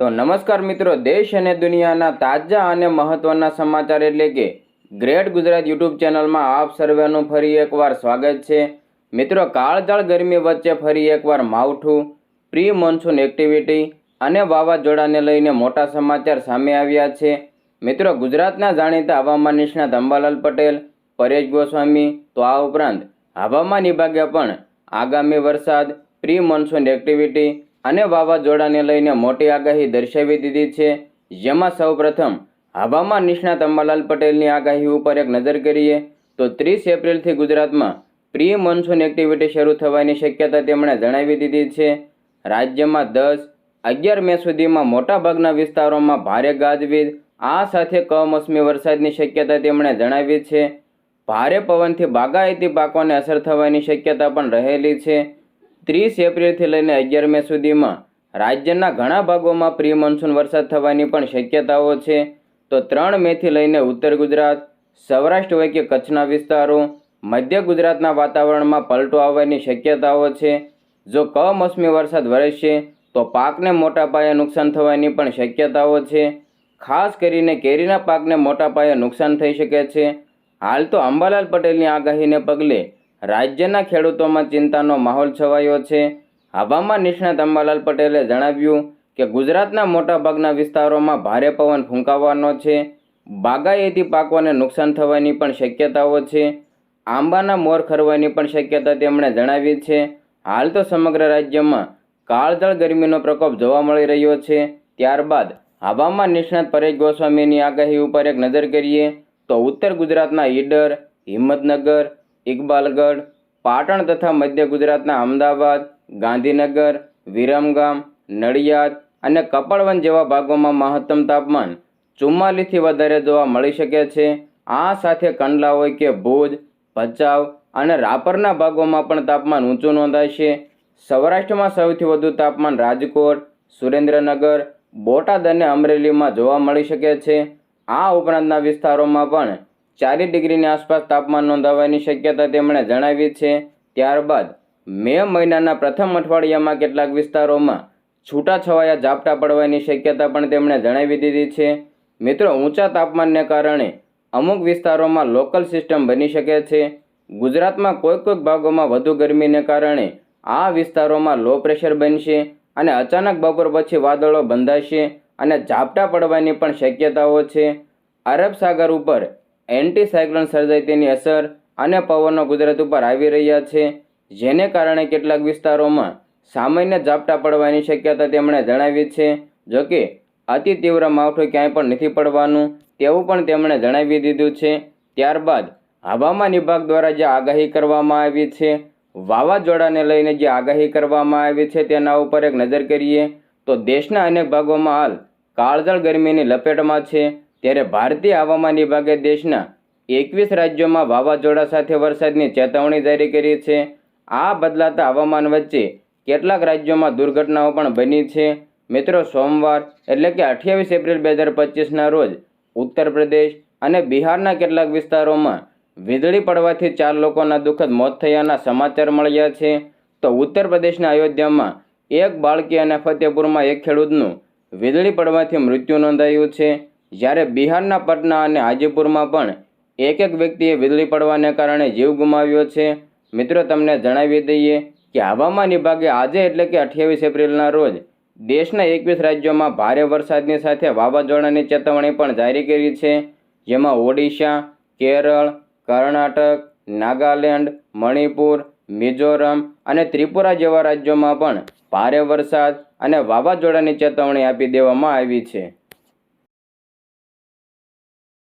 તો નમસ્કાર મિત્રો, દેશ અને દુનિયાના તાજા અને મહત્વના સમાચાર એટલે કે ગ્રેટ ગુજરાત યુટ્યુબ ચેનલમાં આપ સર્વેનું ફરી એકવાર સ્વાગત છે. મિત્રો, કાળજાળ ગરમી વચ્ચે ફરી એકવાર માવઠું પ્રી મોન્સૂન એક્ટિવિટી અને વાવાઝોડાને લઈને મોટા સમાચાર સામે આવ્યા છે. મિત્રો, ગુજરાતના જાણીતા હવામાન નિષ્ણાત અંબાલાલ પટેલ, પરેશ ગોસ્વામી, તો આ ઉપરાંત હવામાન વિભાગે પણ આગામી વરસાદ પ્રી મોન્સૂન એક્ટિવિટી અને વાવાઝોડાને લઈને મોટી આગાહી દર્શાવી દીધી છે. જેમાં સૌપ્રથમ, હવામાન નિષ્ણાત અંબાલાલ પટેલની આગાહી ઉપર એક નજર કરીએ, તો ત્રીસ એપ્રિલથી ગુજરાતમાં પ્રી મોન્સૂન એક્ટિવિટી શરૂ થવાની શક્યતા તેમણે જણાવી દીધી છે. રાજ્યમાં દસ, અગિયાર મે સુધીમાં મોટાભાગના વિસ્તારોમાં ભારે ગાજવીજ, આ સાથે કમોસમી વરસાદની શક્યતા તેમણે જણાવી છે. ભારે પવનથી બાગાયતી પાકોને અસર થવાની શક્યતા પણ રહેલી છે. ત્રીસ એપ્રિલથી લઈને અગિયાર મે સુધીમાં રાજ્યના ઘણા ભાગોમાં પ્રી મોન્સૂન વરસાદ થવાની પણ શક્યતાઓ છે. તો ત્રણ મેથી લઈને ઉત્તર ગુજરાત, સૌરાષ્ટ્ર હોય કે કચ્છના વિસ્તારો, મધ્ય ગુજરાતના વાતાવરણમાં પલટો આવવાની શક્યતાઓ છે. જો કમોસમી વરસાદ વરસશે, તો પાકને મોટા પાયે નુકસાન થવાની પણ શક્યતાઓ છે. ખાસ કરીને કેરીના પાકને મોટા પાયે નુકસાન થઈ શકે છે. હાલ તો અંબાલાલ પટેલની આગાહીને પગલે રાજ્યના ખેડૂતોમાં ચિંતાનો માહોલ છવાયો છે. હવામાન નિષ્ણાત અંબાલાલ પટેલે જણાવ્યું કે ગુજરાતના મોટાભાગના વિસ્તારોમાં ભારે પવન ફૂંકાવાનો છે. બાગાયતી પાકોને નુકસાન થવાની પણ શક્યતાઓ છે. આંબાના મોર ખરવાની પણ શક્યતા તેમણે જણાવી છે. હાલ તો સમગ્ર રાજ્યમાં કાળજળ ગરમીનો પ્રકોપ જોવા મળી રહ્યો છે. ત્યારબાદ હવામાન નિષ્ણાત પરેશ ગોસ્વામીની આગાહી ઉપર એક નજર કરીએ તો ઉત્તર ગુજરાતના ઈડર, હિંમતનગર ઇકબાલગઢ, પાટણ તથા મધ્ય ગુજરાતના અમદાવાદ, ગાંધીનગર, વિરમગામ, નડિયાદ અને કપડવન જેવા ભાગોમાં મહત્તમ તાપમાન ચુમ્માલીસથી વધારે જોવા મળી શકે છે. આ સાથે કંડલા હોય કે ભુજ, ભચાઉ અને રાપરના ભાગોમાં પણ તાપમાન ઊંચું નોંધાશે સૌરાષ્ટ્રમાં સૌથી વધુ તાપમાન રાજકોટ, સુરેન્દ્રનગર, બોટાદ અને અમરેલીમાં જોવા મળી શકે છે. આ ઉપરાંતના વિસ્તારોમાં પણ ચાલીસ ડિગ્રીની આસપાસ તાપમાન નોંધાવાની શક્યતા તેમણે જણાવી છે. ત્યારબાદ મે મહિનાના પ્રથમ અઠવાડિયામાં કેટલાક વિસ્તારોમાં છૂટાછવાયા ઝાપટા પડવાની શક્યતા પણ તેમણે જણાવી દીધી છે. મિત્રો, ઊંચા તાપમાનને કારણે અમુક વિસ્તારોમાં લોકલ સિસ્ટમ બની શકે છે. ગુજરાતમાં કોઈક કોઈક ભાગોમાં વધુ ગરમીને કારણે આ વિસ્તારોમાં લો પ્રેશર બનશે અને અચાનક બપોર પછી વાદળો બંધાશે અને ઝાપટા પડવાની પણ શક્યતાઓ છે. અરબ સાગર ઉપર એન્ટી સાયક્લોન સર્જાય તેની અસર અને પવનો ગુજરાત ઉપર આવી રહ્યા છે, જેને કારણે કેટલાક વિસ્તારોમાં સામાન્ય ઝાપટા પડવાની શક્યતા તેમણે જણાવી છે જોકે અતિ તીવ્ર માવઠું ક્યાંય પણ નથી પડવાનું તેવું પણ તેમણે જણાવી દીધું છે. ત્યારબાદ હવામાન વિભાગ દ્વારા જે આગાહી કરવામાં આવી છે, વાવાઝોડાને લઈને જે આગાહી કરવામાં આવી છે તેના ઉપર એક નજર કરીએ તો દેશના અનેક ભાગોમાં હાલ કાળઝાળ ગરમીની લપેટમાં છે. ત્યારે ભારતીય હવામાન વિભાગે દેશના એકવીસ રાજ્યોમાં વાવાઝોડા સાથે વરસાદની ચેતવણી જારી કરી છે. આ બદલાતા હવામાન વચ્ચે કેટલાક રાજ્યોમાં દુર્ઘટનાઓ પણ બની છે. મિત્રો, સોમવાર એટલે કે અઠ્યાવીસ એપ્રિલ બે હજાર પચીસના રોજ ઉત્તર પ્રદેશ અને બિહારના કેટલાક વિસ્તારોમાં વીજળી પડવાથી ચાર લોકોના દુઃખદ મોત થયાના સમાચાર મળ્યા છે. તો ઉત્તર પ્રદેશના અયોધ્યામાં એક બાળકી અને ફતેપુરમાં એક ખેડૂતનું વીજળી પડવાથી મૃત્યુ નોંધાયું છે. જ્યારે બિહારના પટના અને હાજીપુરમાં પણ એક એક વ્યક્તિએ વીજળી પડવાને કારણે જીવ ગુમાવ્યો છે, મિત્રો તમને જણાવી દઈએ કે હવામાન વિભાગે આજે એટલે કે અઠ્યાવીસ એપ્રિલના રોજ દેશના એકવીસ રાજ્યોમાં ભારે વરસાદની સાથે વાવાઝોડાની ચેતવણી પણ જારી કરી છે, જેમાં ઓડિશા, કેરળ, કર્ણાટક, નાગાલેન્ડ, મણિપુર, મિઝોરમ અને ત્રિપુરા જેવા રાજ્યોમાં પણ ભારે વરસાદ અને વાવાઝોડાની ચેતવણી આપી દેવામાં આવી છે.